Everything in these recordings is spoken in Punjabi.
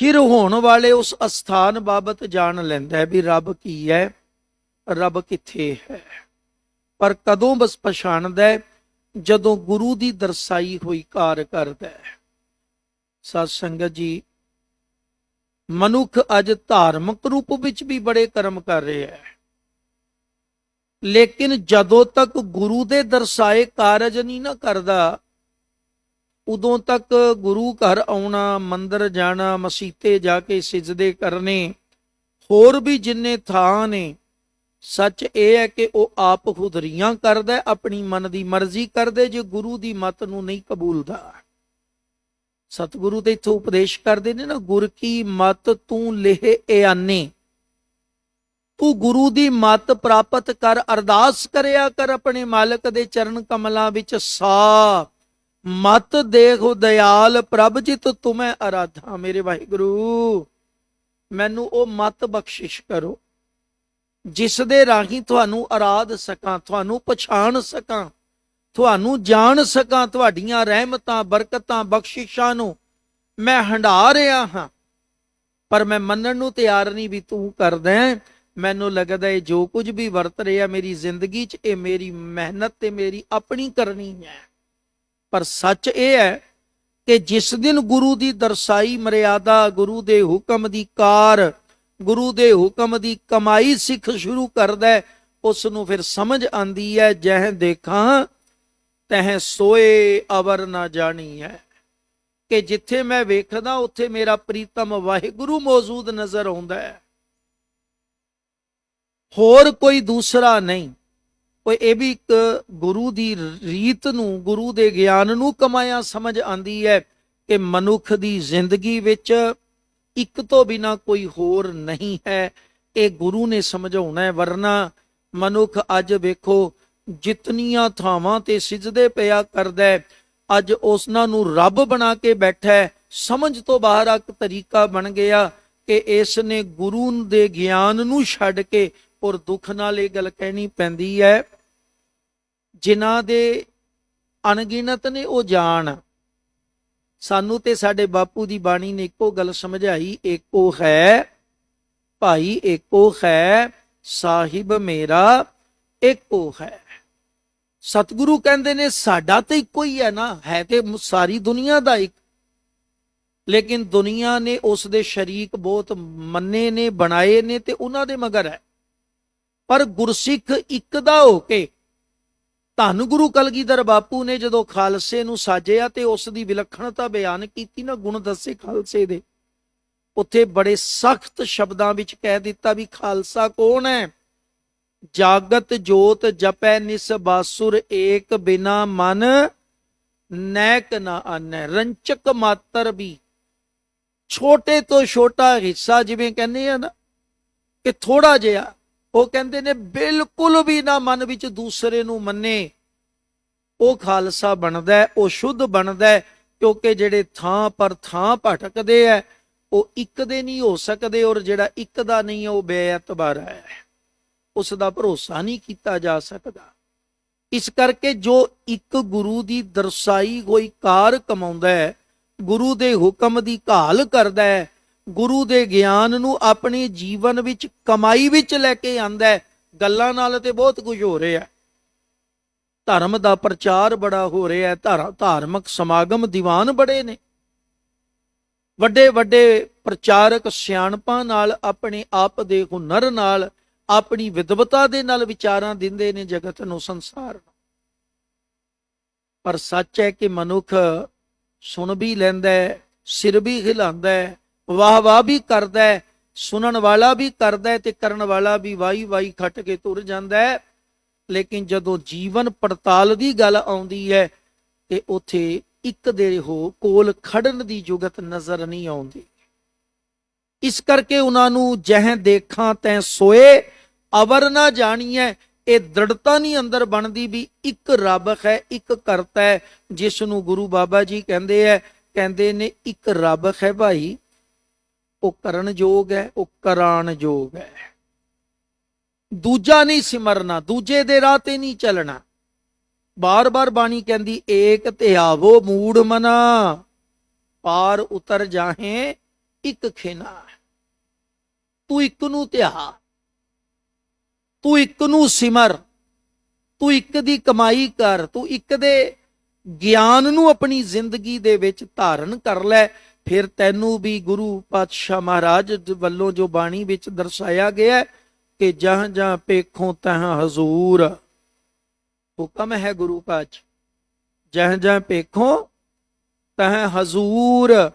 ਫਿਰ ਹੋਣ ਵਾਲੇ ਉਸ ਅਸਥਾਨ ਬਾਬਤ ਜਾਣ ਲੈਂਦਾ ਹੈ ਵੀ ਰੱਬ ਕੀ ਹੈ, ਰੱਬ ਕਿੱਥੇ ਹੈ। ਪਰ ਕਦੋਂ ਬਸ ਪਛਾਣਦਾ ਹੈ, ਜਦੋਂ ਗੁਰੂ ਦੀ ਦਰਸਾਈ ਹੋਈ ਕਾਰ ਕਰਦਾ ਹੈ। ਸਤ ਸੰਗਤ ਜੀ, ਮਨੁੱਖ ਅੱਜ ਧਾਰਮਿਕ ਰੂਪ ਵਿੱਚ ਵੀ ਬੜੇ ਕਰਮ ਕਰ ਰਿਹਾ ਹੈ। ਲੇਕਿਨ ਜਦੋਂ ਤੱਕ ਗੁਰੂ ਦੇ ਦਰਸਾਏ ਕਾਰਜ ਨਹੀਂ ਨਾ ਕਰਦਾ ਉਦੋਂ ਤੱਕ ਗੁਰੂ ਘਰ ਆਉਣਾ, ਮੰਦਰ ਜਾਣਾ, ਮਸੀਤੇ ਜਾ ਕੇ ਸਿਜਦੇ ਕਰਨੇ, ਹੋਰ ਵੀ ਜਿੰਨੇ ਥਾਂ ਨੇ, ਸੱਚ ਇਹ ਹੈ ਕਿ ਉਹ ਆਪ ਖੁਦਰੀਆਂ ਕਰਦਾ, ਆਪਣੀ ਮਨ ਦੀ ਮਰਜ਼ੀ ਕਰਦੇ, ਜੇ ਗੁਰੂ ਦੀ ਮਤ ਨੂੰ ਨਹੀਂ ਕਬੂਲਦਾ। ਸਤਿਗੁਰੂ ਤੇ ਇਥੋਂ ਉਪਦੇਸ਼ ਕਰਦੇ ਨੇ ਨਾ, ਗੁਰ ਕੀ ਮਤ ਤੂੰ ਲੇਹ ਇਆਨੇ। ਤੂੰ ਗੁਰੂ ਦੀ ਮਤ ਪ੍ਰਾਪਤ ਕਰ, ਅਰਦਾਸ ਕਰਿਆ ਕਰ ਆਪਣੇ ਮਾਲਕ ਦੇ ਚਰਨ ਕਮਲਾਂ ਵਿੱਚ ਸਾ ਮਤ ਦੇਖੋ ਦਿਆਲ, ਪ੍ਰਭ ਜਿਤ ਤੁਮੈ ਅਰਾਧਾ। ਮੇਰੇ ਵਾਹਿਗੁਰੂ, ਮੈਨੂੰ ਉਹ ਮਤ ਬਖਸ਼ਿਸ਼ ਕਰੋ ਜਿਸ ਦੇ ਰਾਹੀਂ ਤੁਹਾਨੂੰ ਅਰਾਧ ਸਕਾਂ, ਤੁਹਾਨੂੰ ਪਛਾਣ ਸਕਾਂ, ਤੁਹਾਨੂੰ ਜਾਣ ਸਕਾਂ, ਤੁਹਾਡੀਆਂ ਰਹਿਮਤਾਂ, ਬਰਕਤਾਂ, ਬਖਸ਼ਿਸ਼ਾਂ ਨੂੰ ਮੈਂ ਹੰਢਾ ਰਿਹਾ ਹਾਂ। ਪਰ ਮੈਂ ਮੰਨਣ ਨੂੰ ਤਿਆਰ ਨਹੀਂ ਵੀ ਤੂੰ ਕਰਦਾ ਮੈਨੂੰ ਲੱਗਦਾ ਇਹ ਜੋ ਕੁਝ ਵੀ ਵਰਤ ਰਿਹਾ ਮੇਰੀ ਜ਼ਿੰਦਗੀ 'ਚ, ਇਹ ਮੇਰੀ ਮਿਹਨਤ ਤੇ ਮੇਰੀ ਆਪਣੀ ਕਰਨੀ ਹੈ। ਪਰ ਸੱਚ ਇਹ ਹੈ ਕਿ ਜਿਸ ਦਿਨ ਗੁਰੂ ਦੀ ਦਰਸਾਈ ਮਰਿਆਦਾ, ਗੁਰੂ ਦੇ ਹੁਕਮ ਦੀ ਕਾਰ, ਗੁਰੂ ਦੇ ਹੁਕਮ ਦੀ ਕਮਾਈ ਸਿੱਖ ਸ਼ੁਰੂ ਕਰਦਾ ਹੈ, ਉਸ ਨੂੰ ਫਿਰ ਸਮਝ ਆਂਦੀ ਹੈ, ਜਹ ਦੇਖਾਂ, ਤਹ ਸੋਏ ਅਵਰ ਨਾ ਜਾਣੀ ਹੈ। ਕਿ ਜਿੱਥੇ ਮੈਂ ਵੇਖਦਾ, ਉੱਥੇ ਮੇਰਾ ਪ੍ਰੀਤਮ ਵਾਹਿਗੁਰੂ ਮੌਜੂਦ ਨਜ਼ਰ ਆਉਂਦਾ ਹੈ। ਹੋਰ ਕੋਈ ਦੂਸਰਾ ਨਹੀਂ। ਕੋਈ ਇਹ ਵੀ ਇੱਕ ਗੁਰੂ ਦੀ ਰੀਤ ਨੂੰ, ਗੁਰੂ ਦੇ ਗਿਆਨ ਨੂੰ ਕਮਾਇਆ ਸਮਝ ਆਂਦੀ ਹੈ ਕਿ ਮਨੁੱਖ ਦੀ ਜ਼ਿੰਦਗੀ ਵਿੱਚ ਇੱਕ ਤੋਂ ਬਿਨਾ ਕੋਈ ਹੋਰ ਨਹੀਂ ਹੈ। ਇਹ ਗੁਰੂ ਨੇ ਸਮਝਾਉਣਾ ਹੈ, ਵਰਨਾ ਮਨੁੱਖ ਅੱਜ ਵੇਖੋ ਜਿਤਨੀਆਂ ਥਾਵਾਂ ਤੇ ਸਿਜਦੇ ਪਿਆ ਕਰਦਾ ਅੱਜ ਉਸਨਾਂ ਨੂੰ ਰੱਬ ਬਣਾ ਕੇ ਬੈਠਾ ਸਮਝ ਤੋਂ ਬਾਹਰ ਇੱਕ ਤਰੀਕਾ ਬਣ ਗਿਆ ਕਿ ਇਸ ਨੇ ਗੁਰੂ ਦੇ ਗਿਆਨ ਨੂੰ ਛੱਡ ਕੇ ਔਰ ਦੁੱਖ ਨਾਲ ਇਹ ਗੱਲ ਕਹਿਣੀ ਪੈਂਦੀ ਹੈ ਜਿਨ੍ਹਾਂ ਦੇ ਅਣਗਿਣਤ ਨੇ ਉਹ ਜਾਣ। ਸਾਨੂੰ ਤੇ ਸਾਡੇ ਬਾਪੂ ਦੀ ਬਾਣੀ ਨੇ ਇੱਕੋ ਗੱਲ ਸਮਝਾਈ, ਇੱਕੋ ਹੈ, ਭਾਈ, ਇੱਕੋ ਹੈ, ਸਾਹਿਬ ਮੇਰਾ, ਇੱਕੋ ਹੈ। ਸਤਿਗੁਰੂ ਕਹਿੰਦੇ ਨੇ, ਸਾਡਾ ਤੇ ਇੱਕੋ ਹੀ ਹੈ ਨਾ, ਹੈ ਤੇ ਸਾਰੀ ਦੁਨੀਆ ਦਾ ਇੱਕ। ਲੇਕਿਨ ਦੁਨੀਆ ਨੇ ਉਸ ਦੇ ਸ਼ਰੀਕ ਬਹੁਤ ਮੰਨੇ ਨੇ, ਬਣਾਏ ਨੇ ਤੇ ਉਹਨਾਂ ਦੇ ਮਗਰ ਹੈ। ਪਰ ਗੁਰਸਿੱਖ ਇੱਕ ਦਾ ਹੋ ਕੇ ਧੰਨ ਗੁਰੂ ਕਲਗੀਧਰ ਬਾਪੂ ਨੇ ਜਦੋਂ ਖਾਲਸੇ ਨੂੰ ਸਾਜਿਆ ਤੇ ਉਸ ਦੀ ਵਿਲੱਖਣਤਾ ਬਿਆਨ ਕੀਤੀ ਨਾ ਗੁਣ ਦੱਸੇ ਖਾਲਸੇ ਦੇ, ਉੱਥੇ ਬੜੇ ਸਖਤ ਸ਼ਬਦਾਂ ਵਿੱਚ ਕਹਿ ਦਿੱਤਾ ਵੀ ਖਾਲਸਾ ਕੌਣ ਹੈ? ਜਾਗਤ ਜੋਤ ਜਪੈ ਨਿਸ ਬਾਸੁਰ ਏਕ ਬਿਨਾ ਮਨ, ਨੈਕ ਨਾ ਆਨੈ। ਰੰਚਕ ਮਾਤਰ ਵੀ ਛੋਟੇ ਤੋਂ ਛੋਟਾ ਹਿੱਸਾ ਜਿਵੇਂ ਕਹਿੰਦੇ ਆ ਨਾ, ਕਿ ਥੋੜਾ ਜਿਹਾ ਉਹ ਕਹਿੰਦੇ ਨੇ ਬਿਲਕੁਲ ਵੀ ਨਾ ਮਨ ਵਿੱਚ ਦੂਸਰੇ ਨੂੰ ਮੰਨੇ। ਉਹ ਖਾਲਸਾ ਬਣਦਾ ਉਹ ਸ਼ੁੱਧ ਬਣਦਾ ਕਿਉਂਕਿ ਜਿਹੜੇ ਥਾਂ ਪਰ ਥਾਂ ਭਟਕਦੇ ਐ ਉਹ ਇੱਕ ਦੇ ਨਹੀਂ ਹੋ ਸਕਦੇ ਔਰ ਜਿਹੜਾ ਇੱਕ ਦਾ ਨਹੀਂ ਹੈ, ਉਹ ਬੇਅਤਬਾਰ ਹੈ। ਉਸ ਦਾ ਭਰੋਸਾ ਨਹੀਂ ਕੀਤਾ ਜਾ ਸਕਦਾ। ਇਸ ਕਰਕੇ ਜੋ ਇੱਕ ਗੁਰੂ ਦੀ ਦਰਸਾਈ ਹੋਈ ਕਾਰ ਕਮਾਉਂਦਾ ਹੈ ਗੁਰੂ ਦੇ ਹੁਕਮ ਦੀ ਘਾਲ ਕਰਦਾ ਹੈ ਗੁਰੂ ਦੇ ਗਿਆਨ ਨੂੰ ਆਪਣੇ ਜੀਵਨ ਵਿੱਚ, ਕਮਾਈ ਵਿੱਚ ਲੈ ਕੇ ਆਂਦਾ ਗੱਲਾਂ ਨਾਲ ਤੇ ਬਹੁਤ ਕੁਝ ਹੋ ਰਿਹਾ ਧਰਮ ਦਾ ਪ੍ਰਚਾਰ ਬੜਾ ਹੋ ਰਿਹਾ ਹੈ। ਧਾਰਮਿਕ ਸਮਾਗਮ ਦੀਵਾਨ ਬੜੇ ਨੇ। ਵੱਡੇ ਵੱਡੇ ਪ੍ਰਚਾਰਕ ਸਿਆਣਪਾਂ ਨਾਲ, ਆਪਣੇ ਆਪ ਦੇ ਹੁਨਰ ਨਾਲ, ਆਪਣੀ ਵਿਦਵਤਾ ਦੇ ਨਾਲ ਵਿਚਾਰਾਂ ਦਿੰਦੇ ਨੇ ਜਗਤ ਨੂੰ, ਸੰਸਾਰ ਨੂੰ। ਪਰ ਸੱਚ ਹੈ ਕਿ ਮਨੁੱਖ ਸੁਣ ਵੀ ਲੈਂਦਾ ਹੈ, ਸਿਰ ਵੀ ਹਿਲਾਉਂਦਾ ਹੈ ਵਾਹ ਵਾਹ ਵੀ ਕਰਦਾ ਹੈ, ਸੁਣਨ ਵਾਲਾ ਵੀ ਕਰਦਾ ਹੈ ਤੇ ਕਰਨ ਵਾਲਾ ਵੀ ਵਾਈ ਵਾਈ ਖੱਟ ਕੇ ਤੁਰ ਜਾਂਦਾ ਹੈ। ਲੇਕਿਨ ਜਦੋਂ ਜੀਵਨ ਪੜਤਾਲ ਦੀ ਗੱਲ ਆਉਂਦੀ ਹੈ ਤੇ ਉਥੇ ਇੱਕ ਦੇ ਹੋ ਕੋਲ ਖੜਨ ਦੀ ਜੁਗਤ ਨਜ਼ਰ ਨਹੀਂ ਆਉਂਦੀ। ਇਸ ਕਰਕੇ ਉਹਨਾਂ ਨੂੰ ਜਹ ਦੇਖਾਂ ਤੈ ਸੋਏ, ਅਵਰ ਨਾ ਜਾਣੀਐ, ਇਹ ਦ੍ਰਿੜਤਾ ਨਹੀਂ ਅੰਦਰ ਬਣਦੀ ਵੀ ਇੱਕ ਰੱਬ ਹੈ, ਇੱਕ ਕਰਤਾ ਹੈ, ਜਿਸ ਨੂੰ ਗੁਰੂ ਬਾਬਾ ਜੀ ਕਹਿੰਦੇ ਐ ਕਹਿੰਦੇ ਨੇ ਇੱਕ ਰੱਬ ਹੈ ਭਾਈ। ਉਹ ਕਰਨ ਯੋਗ ਹੈ, ਉਹ ਕਰਾਣ ਯੋਗ ਹੈ। ਦੂਜਾ ਨਹੀਂ ਸਿਮਰਨਾ, ਦੂਜੇ ਦੇ ਰਾਹ ਤੇ ਨਹੀਂ ਚੱਲਣਾ। ਬਾਰ-ਬਾਰ ਬਾਣੀ ਕਹਿੰਦੀ, ਏਕ ਧਿਆਵੋ ਮੂੜ ਮਨਾ, ਪਾਰ ਉਤਰ ਜਾਹੇ ਇੱਕ ਖੇਨਾ। ਤੂੰ ਇੱਕ ਨੂੰ ਧਿਆ, ਤੂੰ ਇੱਕ ਨੂੰ ਸਿਮਰ, ਤੂੰ ਇੱਕ ਦੀ ਕਮਾਈ ਕਰ, ਤੂੰ ਇੱਕ ਦੇ ਗਿਆਨ ਨੂੰ ਆਪਣੀ ਜ਼ਿੰਦਗੀ ਦੇ ਵਿੱਚ ਧਾਰਨ ਕਰ ਲੈ। ਫਿਰ ਤੈਨੂੰ ਵੀ ਗੁਰੂ ਪਾਤਸ਼ਾਹ ਮਹਾਰਾਜ ਵੱਲੋਂ ਜੋ ਬਾਣੀ ਵਿੱਚ ਦਰਸਾਇਆ ਗਿਆ ਕਿ ਜਹਾਂ ਜਹਾਂ ਪੇਖੋਂ ਤਹਾਂ ਹਜ਼ੂਰ। ਹੁਕਮ ਹੈ ਗੁਰੂ ਪਾਤਸ਼ਾਹ ਜਹਾਂ ਜਹਾਂ ਪੇਖੋਂ ਤਹਾਂ ਹਜ਼ੂਰ।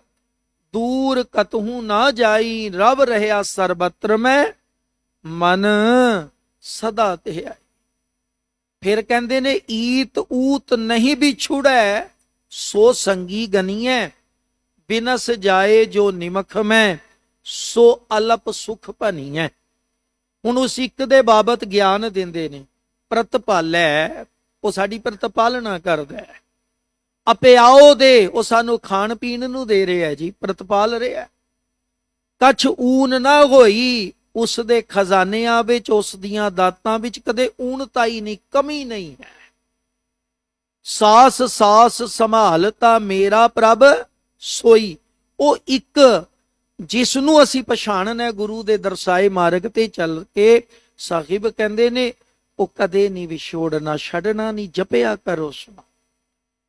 ਦੂਰ ਕਤਹੂ ਨਾ ਜਾਈ ਰਬ ਰਹਿਆ ਸਰਬਤਰ ਮੈਂ, ਮਨ ਸਦਾ ਤੇ ਆਈ। ਫਿਰ ਕਹਿੰਦੇ ਨੇ, ਈਤ ਊਤ ਨਹੀਂ ਵਿਛੁੜੈ, ਸੋ ਸੰਗੀ ਗਨੀਐ। ਬਿਨਸ ਜਾਏ ਜੋ ਨਿਮਖ ਮੈਂ, ਸੋ ਅਲਪ ਸੁਖ ਹੈ ਹੁਣ ਉਸ ਇੱਕ ਦੇ ਬਾਬਤ ਗਿਆਨ ਦਿੰਦੇ ਨੇ, ਪ੍ਰਤਪਾਲੈ, ਉਹ ਸਾਡੀ ਪ੍ਰਤਪਾਲਣਾ ਕਰਦਾ ਹੈ ਅਪਿਆਓ ਦੇ, ਉਹ ਸਾਨੂੰ ਖਾਣ ਪੀਣ ਨੂੰ ਦੇ ਰਿਹਾ ਜੀ, ਪ੍ਰਤਪਾਲ ਰਿਹਾ ਹੈ। ਕਛ ਊਨ ਨਾ ਹੋਈ, ਉਸ ਦੇ ਖਜ਼ਾਨਿਆਂ ਵਿੱਚ, ਉਸ ਦੀਆਂ ਦਾਤਾਂ ਵਿੱਚ ਕਦੇ ਊਨਤਾਈ ਨਹੀਂ, ਕਮੀ ਨਹੀਂ ਹੈ ਸਾਸ ਸਾਸ ਸੰਭਾਲਤਾ ਮੇਰਾ ਪ੍ਰਭ ਸੋਈ। ਉਹ ਇੱਕ ਜਿਸ ਨੂੰ ਅਸੀਂ ਪਛਾਣਨਾ ਹੈ, ਗੁਰੂ ਦੇ ਦਰਸਾਏ ਮਾਰਗ ਤੇ ਚੱਲ ਕੇ ਸਾਹਿਬ ਕਹਿੰਦੇ ਨੇ, ਉਹ ਕਦੇ ਨਹੀਂ ਵਿਛੋੜਨਾ, ਛੱਡਣਾ ਨਹੀਂ, ਜਪਿਆ ਕਰੋ ਸੁਣਾ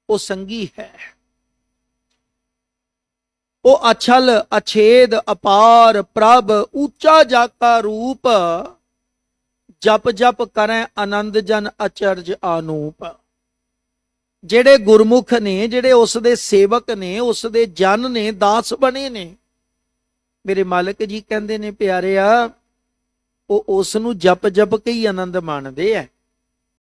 ਉਹ ਸੰਗੀ ਹੈ। ਉਹ ਅਛਲ, ਅਛੇਦ, ਅਪਾਰ, ਪ੍ਰਭ, ਉੱਚਾ ਜਾਕਾ ਰੂਪ, ਜਪ ਜਪ ਕਰੈ ਆਨੰਦ ਜਨ ਅਚਰਜ ਆਨੂਪ। ਜਿਹੜੇ ਗੁਰਮੁਖ ਨੇ, ਜਿਹੜੇ ਉਸ ਦੇ ਸੇਵਕ ਨੇ ਉਸ ਦੇ ਜਨ ਨੇ, ਦਾਸ ਬਣੇ ਨੇ। ਮੇਰੇ ਮਾਲਕ ਜੀ ਕਹਿੰਦੇ ਨੇ ਪਿਆਰਿਆ ਉਹ ਉਸ ਨੂੰ ਜਪ ਜਪ ਕੇ ਹੀ ਆਨੰਦ ਮਾਣਦੇ ਐ